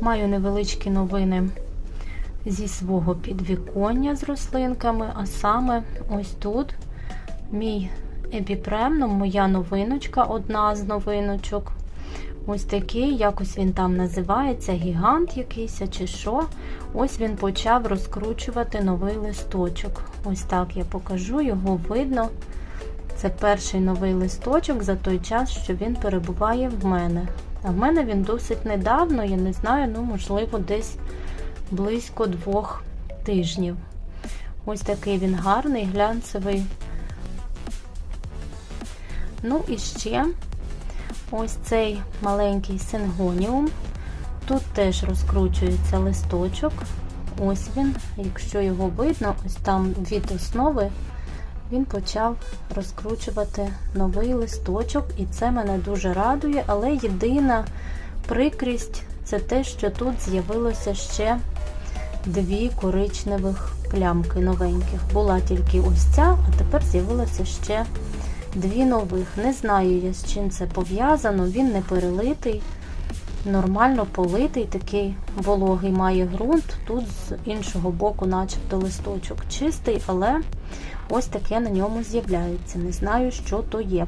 Маю невеличкі новини зі свого підвіконня з рослинками, а саме ось тут мій епіпремном, моя новиночка, одна з новиночок. Ось такий, якось він там називається, гігант якийсь чи що. Ось він почав розкручувати новий листочок. Ось так я покажу, його видно. Це перший новий листочок за той час, що він перебуває в мене. А в мене він досить недавно, я не знаю, ну, можливо, десь близько двох тижнів. Ось такий він гарний, глянцевий. Ну і ще ось цей маленький сингоніум. Тут теж розкручується листочок. Ось він, якщо його видно, ось там від основи він почав розкручувати новий листочок, і це мене дуже радує. Але єдина прикрість це те, що тут з'явилося ще дві коричневих плямки новеньких. Була тільки ось ця, а тепер з'явилося ще дві нових. Не знаю я, з чим це пов'язано, він не перелитий. Нормально политий, такий вологий має ґрунт. Тут з іншого боку, начебто листочок чистий, але ось таке на ньому з'являється. Не знаю, що то є.